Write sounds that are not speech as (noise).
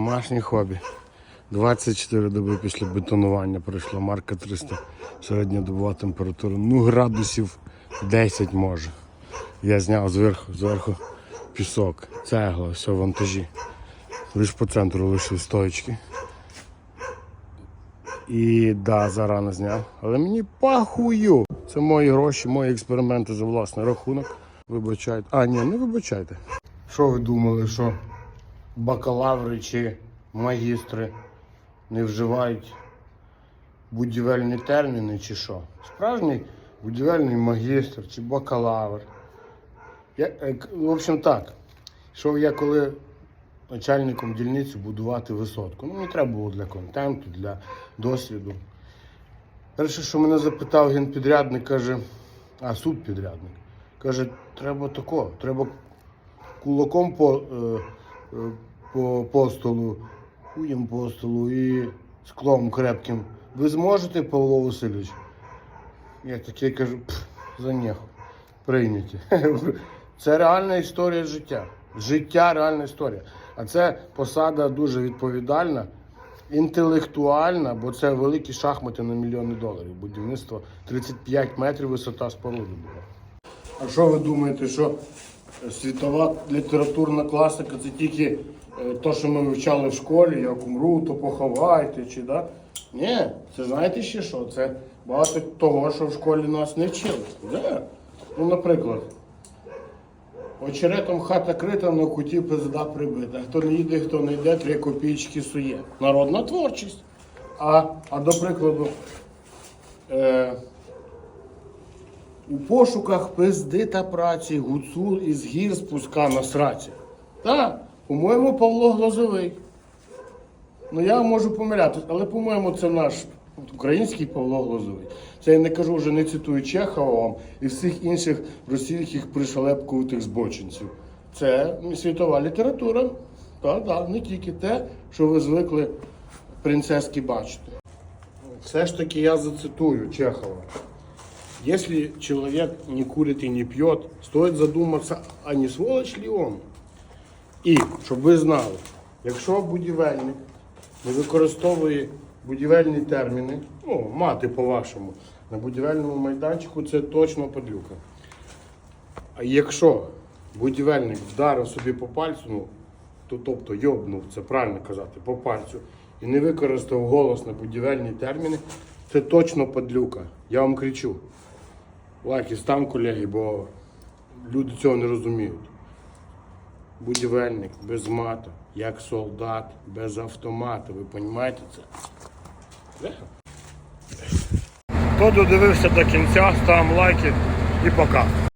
Домашнє хобі. 24 доби після бетонування пройшла марка 300. Середня добова температура. Ну, градусів 10 може. Я зняв зверху, зверху пісок, цегла, все вантажі. Лише по центру лишив стоечки. І да, зарано зняв. Але мені пахую. Це мої гроші, мої експерименти за власний рахунок. Вибачайте. А, ні, не вибачайте. Що ви думали, що бакалаври чи магістри не вживають будівельні терміни чи що? Справжній будівельний магістр чи бакалавр. Я, е, в общем так, що я коли начальником дільниці будувати висотку. Ну, мені треба було для контенту, для досвіду. Перше, що мене запитав генпідрядник, каже, а субпідрядник, каже, треба тако, треба кулаком по, е, по, по столу, хуєм по столу і склом крепким. Ви зможете, Павло Васильович? Я такий кажу, «Пф, за нехуй, прийняті. (laughs) Це реальна історія життя. Життя реальна історія. А це посада дуже відповідальна, інтелектуальна, бо це великі шахмати на мільйони доларів. Будівництво 35 метрів висота споруди була. А що ви думаєте, що світова літературна класика це тільки е, то, що ми вивчали в школі, як умру, то поховайте, чи да? Ні, це знаєте ще що? Це багато того, що в школі нас не вчили. Да. Ну, наприклад, очеретом хата крита, на куті пизда прибита. Хто не їде, хто не йде, три копійки сує. Народна творчість. А, а до прикладу, е, у пошуках пизди та праці гуцул із гір спуска на сраці. Так, по-моєму, Павло Глазовий. Ну я можу помилятися, але по-моєму це наш український Павло Глазовий. Це я не кажу вже не цитую Чехова вам і всіх інших російських пришелепкуватих збочинців. Це світова література. Так, так, не тільки те, що ви звикли принцески бачити. Все ж таки я зацитую Чехова. Если человек не курит и не пьет, стоит задуматься, а не сволоч ли он? І, щоб ви знали, якщо будівельник не використовує будівельні терміни, ну, мати по-вашому, на будівельному майданчику, це точно падлюка. А якщо будівельник вдарив собі по пальцю, ну, то, тобто йобнув, це правильно казати, по пальцю, і не використав голос на будівельні терміни, це точно падлюка. Я вам кричу. Лайки став, колеги, бо люди цього не розуміють. Будівельник без мата, як солдат, без автомата. Ви розумієте це? Хто додивився до кінця, ставимо лайки і пока.